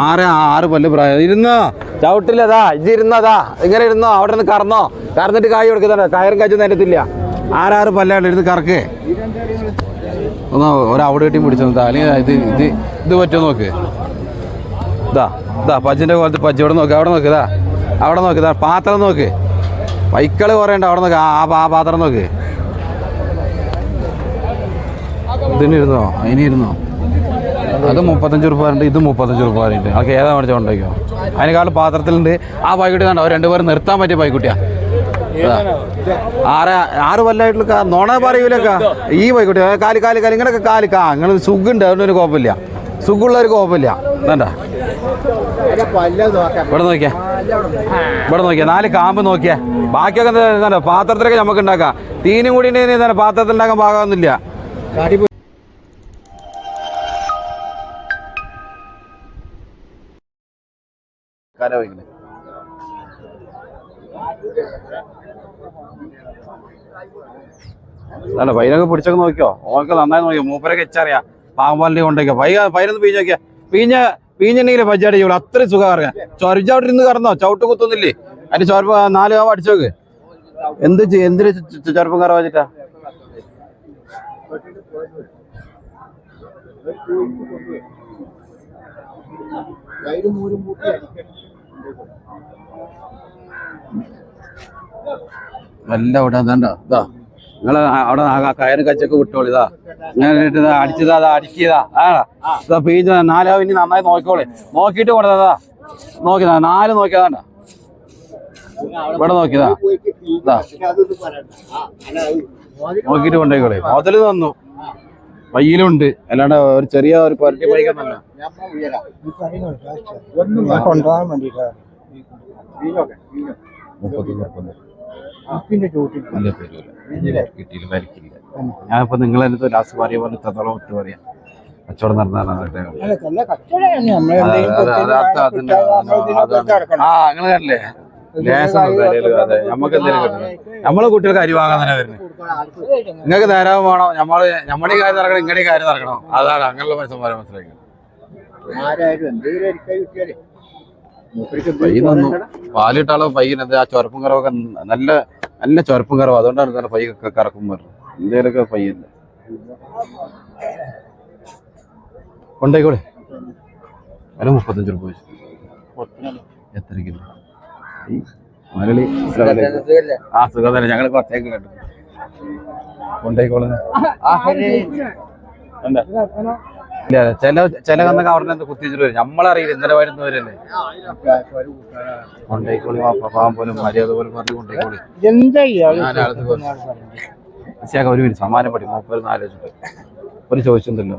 ആറ് ആറ് പല്ല് പ്രായം. ഇരുന്നോ? ചവിട്ടില്ലതാ ഇജ്ജ് ഇരുന്നതാ ഇങ്ങനെ ഇരുന്നോ? അവിടെ നിന്ന് കറന്നോ? കറന്നിട്ട് കായ് കൊടുക്കുന്നുണ്ടോ? കയറും കച്ചു നേരത്തില്ല. ആറാറ് പല്ലാണ് ഇരുന്ന് കറക്ക്. ഒന്ന് ഒരവിടെ കെട്ടി പിടിച്ചു അല്ലെങ്കിൽ ഇത് ഇത് ഇത് പറ്റുമോ നോക്ക്. ഇതാ ഇതാ പജ്ജിന്റെ കോലത്ത് പജ്ജ് ഇവിടെ നോക്ക് അവിടെ നോക്ക് ഇതാ. അവിടെ നോക്ക് ഇതാ പാത്രം നോക്ക്. വൈക്കൾ കുറേ ഉണ്ട് അവിടെ നോക്ക് ആ ആ പാത്രം നോക്ക്. ഇതിനിരുന്നോ അതിനിരുന്നോ അത് മുപ്പത്തഞ്ച് റുപ്യ ഇത് മുപ്പത്തഞ്ച് റുപ്യ ഉണ്ട് അതൊക്കെ ഏതാ മേടിച്ചോ ഉണ്ടാക്കിയോ അതിനേക്കാളും പാത്രത്തിലുണ്ട്. ആ പൈക്കുട്ടി കണ്ടോ? രണ്ടുപേരും നിർത്താൻ പറ്റിയ പൈക്കുട്ടിയാ. ഇതാ. ആറ് ആറ് കൊല്ലമായിട്ടുള്ള നോണ പറയൂലക്ക. ഈ പൈക്കുട്ടി. ആ, കാൽ കാൽ കാൽ. ഇങ്ങനെയൊക്കെ കാൽ കാ. സുഖുണ്ട്. അതുകൊണ്ട് അതിനൊരു കുഴപ്പമില്ല. സുഖമുള്ള ഒരു കുഴപ്പമില്ല വേണ്ട ഇവിടെ നോക്കിയാ. ഇവിടെ നോക്കിയാ. നാല് കാമ്പ് നോക്കിയാ. ബാക്കിയൊക്കെ എന്താ പാത്രത്തിലൊക്കെ നമുക്ക് ഉണ്ടാക്കാം. തീനും കൂടി പാത്രത്തിൽ ഉണ്ടാക്കാൻ പാകാവുന്നില്ല കര വയ്ക്കുന്നത് അല്ല പൈനൊക്കെ പിടിച്ചൊക്കെ നോക്കിയോ? ഓനൊക്കെ നന്നായി നോക്കിയോ? മൂപ്പരൊക്കെ എച്ചറിയാം പാമ്പാലിനെ കൊണ്ടേക്കോ. പൈ പൈനൊന്ന് പീഞ്ഞ് നോക്കിയാ. പീഞ്ഞ പീഞ്ഞെണ്ടെങ്കിലേ പജ്ജാടി ചെയ്യോളൂ അത്രയും സുഖം അറിയാം ചൊരിച്ചവിടെ ഇരുന്ന് കറന്നോ? ചവിട്ട് കുത്തുന്നില്ലേ? അതിന് ചൊരപ്പ് നാല് കാവ് അടിച്ചോക്ക് എന്ത് എന്തിന് ചൊരപ്പം കറ വെച്ചിട്ടാ? നല്ല ഇവിടെ അതാണ്ട ഇതാ. നിങ്ങൾ അവിടെ കയറ് കച്ചൊക്കെ വിട്ടോളി ഇതാ. ഇങ്ങനെ അടിച്ചതാ അതാ അടിക്കതാ ആ പേജ് നാലാ ഇനി നന്നായി നോക്കിക്കോളി. നോക്കിയിട്ട് കൊണ്ടതാ നോക്കിയതാ നാല് നോക്കിയതാണ്ട ഇവിടെ നോക്കിയതാ ഇതാ. നോക്കിയിട്ട് കൊണ്ടേക്കോളി മുതൽ തന്നു. പയ്യിലുണ്ട് അല്ലാണ്ട് ഒരു ചെറിയ ഒരു പുരട്ടി പൈക്കൊന്നല്ല കൊണ്ടുപോകാൻ ഉപ്പിന്റെ ചോട്ടിൽ കിട്ടിയില്ല വലിക്കില്ല ഞാനിപ്പോ നിങ്ങളെ ലാസ്റ്റ് പറയ പോലെ ഇത്രത്തോളം പറയാം. കച്ചവടം നടന്നാണ് ആ അങ്ങനെ കണ്ടില്ലേ ലേസം നിർത്താലും അതെ നമുക്ക് എന്തെങ്കിലും കിട്ടണം. നമ്മളെ കുട്ടികൾക്ക് അരി വാങ്ങാൻ തന്നെ വരുന്നത്. നിങ്ങൾക്ക് നേരം വേണം. നമ്മൾ നമ്മുടെ കാര്യം നടക്കണം ഇങ്ങടെ കാര്യം നടക്കണം. അതാണ് അങ്ങനെയുള്ള മനുഷ്യന്മാരെ മനസ്സിലാക്കി ആരായാലും എന്തെങ്കിലും കിട്ടിയാലേ തന്നു പാലിട്ടാളോ പയ്യനെന്ത് ആ ചുരപ്പും കറവൊക്കെ നല്ല നല്ല ചുരപ്പും കറവ് അതുകൊണ്ടാണ് നല്ല പയ്യൊക്കെ കറക്കും പറഞ്ഞത് എന്തേലൊക്കെ പയ്യല്ല കൊണ്ടേക്കോളെ വില മുപ്പത്തഞ്ച് രൂപ വെച്ച് എത്ര കിലോ മലളി മലയാളി ആ സുഖം തന്നെ ഞങ്ങൾ കുറച്ചേക്ക് കണ്ടു കൊണ്ടേക്കോളെ എന്താ ചില ചില കന്നൊക്കെ അവിടെ നിന്ന് കുത്തിച്ചിട്ട് വരും. നമ്മളറിയില്ല ഇന്നലെ വരുന്നവരല്ലേ? കൊണ്ടേക്കോളി പാവം പോലും മര്യാദ പോലും പറഞ്ഞു കൊണ്ടേക്കോളി. മനസ്സിലാക്ക ഒരു മിനിറ്റ് സമാനം പഠി മൂപ്പര് ആലോചിച്ചിട്ട് ഒരു ചോദിച്ചെന്തല്ലോ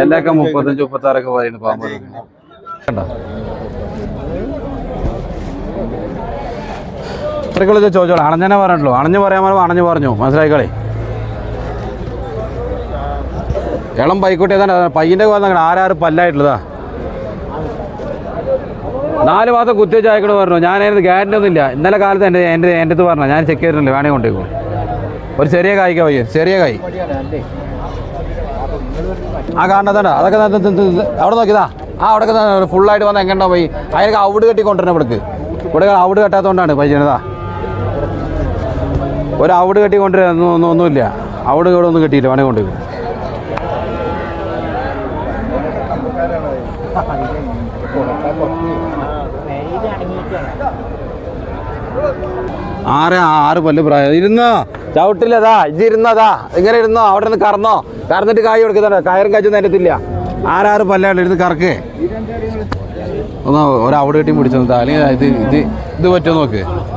എല്ലൊക്കെ മുപ്പത്തഞ്ച് മുപ്പത്തി ആറൊക്കെ പറയുന്നു പാമ്പ് കണ്ടോ? ഇത്രക്കുള്ള ചോദിച്ചോളൂ. അണഞ്ഞനെ പറഞ്ഞല്ലോ അണഞ്ഞ് പറയാൻ പറയുമ്പോൾ അണഞ്ഞ് പറഞ്ഞു. മനസ്സിലായിക്കളേ? ഇളം പൈക്കുട്ടി തന്നെ പയ്യന്റെ കോലം ആരാറ് പല്ലായിട്ടുള്ളതാ. നാല് മാസം കുത്തിവെച്ച് അയക്കണമെന്ന് പറഞ്ഞു. ഞാനായിരുന്നു ഗ്യാരണ്ടി ഒന്നും ഇല്ല. ഇന്നലെ കാലത്ത് എന്റെ എന്റെ എന്റെ അടുത്ത് പറഞ്ഞു ഞാൻ ചെക്ക് ചെയ്തിട്ടുണ്ട്. വേണേ കൊണ്ടേക്കും ഒരു ചെറിയ കായ്ക്ക പയ്യൻ ചെറിയ കായ്. ആ കാണുന്നതാ അതൊക്കെ അവിടെ നോക്കിയതാ. ആ അവിടെ ഫുള്ളായിട്ട് വന്ന് എങ്ങനെ പോയി. അതിനൊക്കെ ഔട് കെട്ടി കൊണ്ടുവരണം ഇവിടേക്ക് ഇവിടെ ഔട് കെട്ടാത്തതുകൊണ്ടാണ് പയ്യനതാ ഒരു അവിടെ കെട്ടി കൊണ്ടുവരാൻ ഒന്നും ഒന്നും- ഒന്നുമില്ല. ഔട് ഇവിടെ ഒന്നും കെട്ടിയില്ല. വേണേ കൊണ്ടുവരും ആറ് ആറ് പല്ല് പ്രായം. ഇരുന്നോ? ചവിട്ടില്ലതാ. ഇജ്ജ് ഇരുന്നതാ. ഇങ്ങനെ ഇരുന്നോ? അവിടെ നിന്ന് കറന്നോ? കറന്നിട്ട് കായ് കൊടുക്കുന്നുണ്ടോ? കയറും കച്ചു നേരത്തില്ല. ആറാറ് പല്ലാണ് ഇരുന്ന് കറക്ക്. ഒന്ന് ഒരവിടെ അവിടെ കെട്ടി പിടിച്ചു അല്ലെങ്കിൽ ഇത് ഇത് ഇത് പറ്റുമോ നോക്ക്.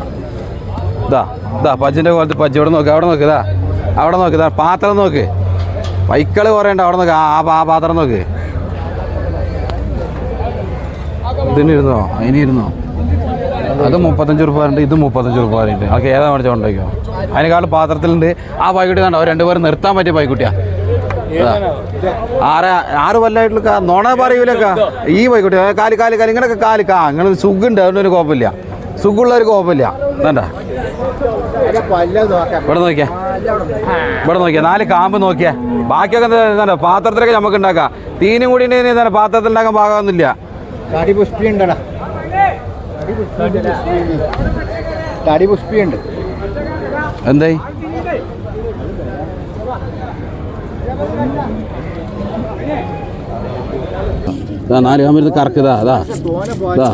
ഇതാ ഇതാ പജ്ജിന്റെ കോലത്ത് പജ്ജി ഇവിടെ നോക്ക് അവിടെ നോക്ക് ഇതാ അവിടെ നോക്ക് ഇതാ പാത്രം നോക്ക്. വൈക്കൾ കുറേ അവിടെ നോക്ക്. ആ ആ പാത്രം നോക്ക്. ഇതിനിരുന്നോ? അതിനിരുന്നോ? അത് മുപ്പത്തഞ്ച് റുപ്യ ഉണ്ട് ഇത് മുപ്പത്തഞ്ച് റുപ്യ ഉണ്ട് അതൊക്കെ ഏതാ മേടിച്ചോ ഉണ്ടാക്കിയോ അതിനേക്കാളും പാത്രത്തിലുണ്ട്. ആ പൈക്കുട്ടി കണ്ടോ അവർ രണ്ടുപേരും നിർത്താൻ പറ്റിയ പൈക്കുട്ടിയാ. ആറ് ആറ് കൊല്ലമായിട്ടുള്ള നുണ പറയൂലക്ക. ഈ പൈക്കുട്ടി കാലി കാൽ കാൽ ഇങ്ങനെയൊക്കെ കാൽ കാ ഉണ്ട് സുഖമുണ്ട് അതിനൊരു കുഴപ്പമില്ല. സുഖമുള്ള ഒരു കുഴപ്പമില്ല. വേണ്ട. ഇവിടെ നോക്കിയാ. ഇവിടെ നോക്കിയാ. നാല് കാമ്പ് നോക്കിയാ. ബാക്കിയൊക്കെ എന്താ എന്താണ് പാത്രത്തിലൊക്കെ നമുക്ക് ഉണ്ടാക്കാം തീനും കൂടി ഉണ്ടെങ്കിൽ എന്താണ് പാത്രത്തിൽ ഉണ്ടാക്കാൻ പാകമൊന്നുമില്ല. തടി പുഷ്പി ഉണ്ടടാ തടി പുഷ്പി എന്തായി? ഇതാ നാല് കാമ്പ് കറക്കുതാ അതാ ഇതാ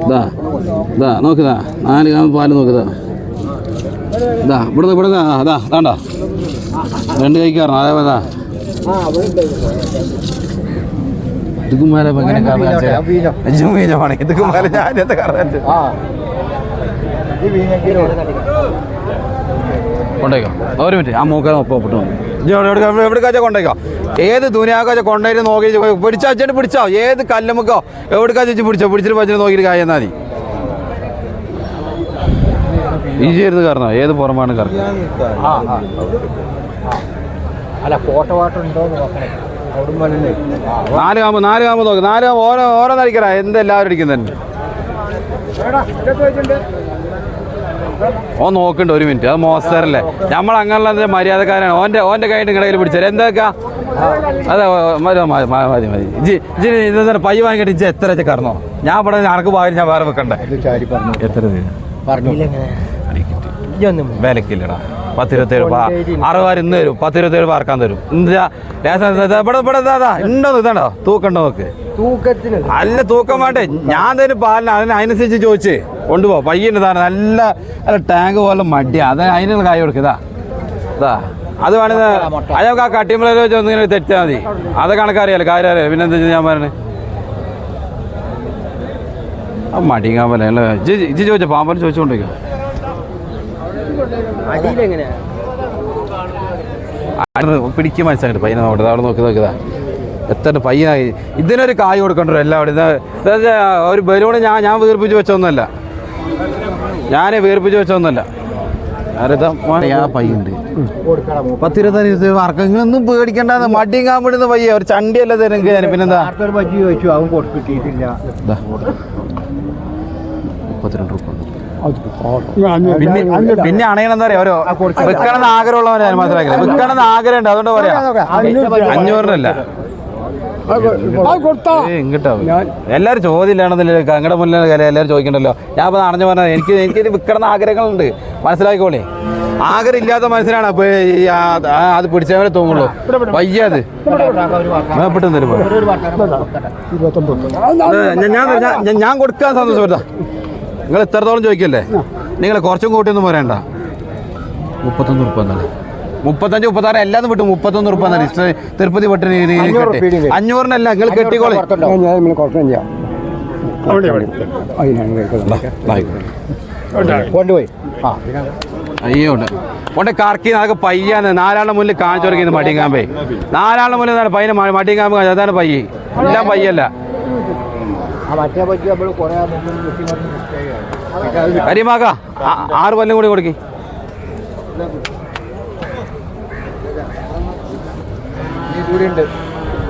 ഇതാ ഇതാ നോക്കിതാ നാല് കാമ്പ് പാൽ നോക്കിതാ ഇതാ. ഇവിടുന്ന് ഇവിടുന്ന് അതാ അതാണ്ടോ രണ്ട് കൈക്കാരണം അതേപോലെ ഇതാ. ഇതുക്കും മേലെ എങ്ങനെ ഇതുക്കും മേലെ കൊണ്ടേക്കോ ഒരു മിനിറ്റ്. ആ മൂക്കാൻ ഒപ്പം എവിടേക്കാച്ചാ കൊണ്ടേക്കോ ഏത് ദുനിയാക്കാച്ച കൊണ്ടേര് നോക്കി പിടിച്ചാ അച്ഛൻ പിടിച്ചോ. ഏത് കല്ലുമുക്കോ എവിടേക്കാച്ച വെച്ച് പിടിച്ചോ? പിടിച്ചിട്ട് പച്ചിട്ട് നോക്കിയിട്ട് കായെന്നാ എന്നാ ഈ ചേരുന്ന് കറന്നോ? ഏത് പുറമാണ് കറക്കം? അല്ല കോട്ട വാട്ടർ ഉണ്ടോ നാല് കാമ്പ് നാല് കാമ്പ് നോക്ക്. നാല് കാമ്പ് ഓരോ ഓരോ നരിക്കറ എന്തെല്ലാവരും അടിക്കുന്നുണ്ട് ഓ നോക്കണ്ട ഒരു മിനിറ്റ്. അത് മോശത്തരല്ലേ നമ്മൾ അങ്ങനെയുള്ള മര്യാദക്കാരാണ്. ഓന്റെ ഓന്റെ കൈയിട്ട് നിങ്ങളുടെ കയ്യിൽ പിടിച്ചാൽ എന്താക്കാ അതെ മതി മതി മതി ജി ജി ഇത് തന്നെ പയ്യ വാങ്ങിയിട്ട് ഇജ്ജ് എത്ര കറന്നോ? ഞാൻ ഇവിടെ അനക്ക് പാകം ഞാൻ വേറെ വെക്കണ്ടേ? ഇത് പറഞ്ഞു. എത്ര തരും പറഞ്ഞു. വിലക്കില്ലടാ. പത്തിരുപത്തേഴ് രൂപ അറുപത് ഇന്ന് തരും. പത്തിരുപത്തേഴ് രൂപ ഇറക്കാൻ തരും. ഇത് ഇത് ഇവിടെ ഇവിടെ ഇതാ, ഇതാ. ഉണ്ടോ ഇതാണ്ടോ തൂക്കണ്ടോ നോക്ക് തൂക്കത്തിന് അല്ല തൂക്കം വേണ്ടേ. ഞാൻ തരും പാലിന് അതിന് അതിനനുസരിച്ച് ചോദിച്ച്. കൊണ്ടുപോ. പയ്യന് താനെ നല്ല നല്ല ടാങ്ക് പോലെ മടിയാ. അത് അതിനുള്ള കായ കൊടുക്കുക ഇതാ. അത് വേണമെന്ന് അത് നമുക്ക് ആ കട്ടിമ്പള വെച്ച് ഒന്നിങ്ങനെ തെറ്റാൽ മതി. അത് കണക്കറിയാലോ കാര്യം അറിയാലോ പിന്നെ എന്താ ഞാൻ പറഞ്ഞു ആ മടിങ്ങാൻ പോലെ അല്ലേ? ഇജ്ജ് ഇജ്ജ് ചോദിച്ചോ പാമ്പൽ ചോദിച്ചുകൊണ്ടിരിക്കും പിടിക്കും മനസ്സിലായിട്ട് പയ്യനെ നോക്കട്ടെ. അവിടെ നോക്കി നോക്കിയതാ എത്ര പയ്യനായി. ഇതിനൊരു കായ് കൊടുക്കണ്ടോ എല്ലാം അവിടെ ഇതെന്ന് ഒരു ബലൂണ് ഞാൻ ഞാൻ വീർപ്പിച്ച് വെച്ചൊന്നുമല്ല ഞാൻ വീർപ്പിച്ച് വെച്ചൊന്നുമല്ല പയ്യുണ്ട് പേടിക്കണ്ട പത്തിരുപത്തഞ്ച് മടിയും കാമ്പിടുന്ന പയ്യ ഒരു ചണ്ടിയല്ല തരും പിന്നെന്താ. മുപ്പത്തിരണ്ട് രൂപ പിന്നെ അണയണെന്താ പറയാ ഓരോ വെക്കണമെന്ന് ആഗ്രഹമുള്ളവരെ മനസ്സിലാക്കില്ല വെക്കണമെന്ന് ആഗ്രഹമുണ്ട് അതുകൊണ്ട് പറയാം അഞ്ഞൂറിനല്ല ഇങ്ങോട്ടോ. എല്ലാവരും ചോദ്യമില്ലാണെന്നില്ല അങ്ങടെ മുന്നിൽ കല എല്ലാവരും ചോദിക്കണ്ടല്ലോ. ഞാൻ ഇപ്പൊ അറിഞ്ഞു പറഞ്ഞത് എനിക്ക് എനിക്ക് വിൽക്കണം ആഗ്രഹങ്ങളുണ്ട്. മനസ്സിലാക്കിക്കോളേ. ആഗ്രഹം ഇല്ലാത്ത മനസ്സിലാണ് അപ്പൊ അത് പിടിച്ചവരെ തോന്നുള്ളൂ. വയ്യാതെ പെട്ടെന്ന് ഞാൻ ഞാൻ- ഞാൻ- ഞാൻ കൊടുക്കാൻ സന്തോഷം നിങ്ങൾ ഇത്രത്തോളം ചോദിക്കല്ലേ? നിങ്ങൾ കുറച്ചും കൂട്ടിയൊന്നും പറയണ്ട മുപ്പത്തൊന്ന് ഉറുപ്പ എന്നല്ലേ മുപ്പത്തഞ്ച് മുപ്പത്താറ് എല്ലാം വിട്ടു. മുപ്പത്തൊന്ന് ഇഷ്ടം തിരുപ്പതി ഉറുപ്പിക. അഞ്ഞൂറിനല്ല നിങ്ങൾ കെട്ടിക്കോളെ. കൊണ്ടുപോയി. അയ്യോ ഉണ്ട്. കൊണ്ട് കറക്കി നമുക്ക് പയ്യാന്ന് നാലാളുടെ മുന്നിൽ കാണിച്ചു തുടങ്ങിയത് മടിയങ്കാമ്പേ. നാലാളുടെ മുന്നിൽ എന്താണ് പയ്യനെ മടിയങ്കാമ്പ്. അതാണ് പയ്യ. എല്ലാം പയ്യല്ല. കരിമാക്ക ആറ് പല്ലും കൂടി കൊടുക്കി.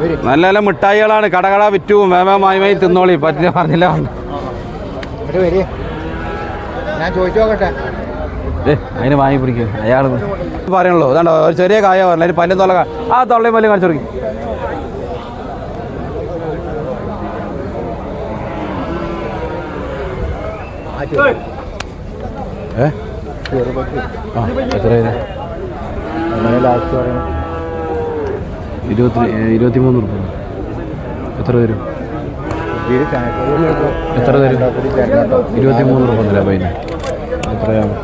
വരി നല്ല നല്ല മിഠായികളാണ്. കടകട വിറ്റും. വേമമായി തിന്നോളി. പറ്റില്ല പറഞ്ഞില്ല. ഞാൻ ചോദിച്ചു നോക്കട്ടെ. അതിന് വാങ്ങി പിടിക്കും. അയാൾ പറയണല്ലോ. അതാണ്ടോ ഒരു ചെറിയ കായ പറഞ്ഞു അതിന് പല്ലും തൊള്ള ആ തൊള്ളയും പല്ലും കാണിച്ചു ഏ? ആ എത്ര ലാസ്റ്റ് പറയണം ഇരുപത്തി ഇരുപത്തി മൂന്ന് റുപ്യ എത്ര തരും എത്ര തരും ഇരുപത്തി മൂന്ന് റുപ്യ തരാം പൈന എത്രയാണ്?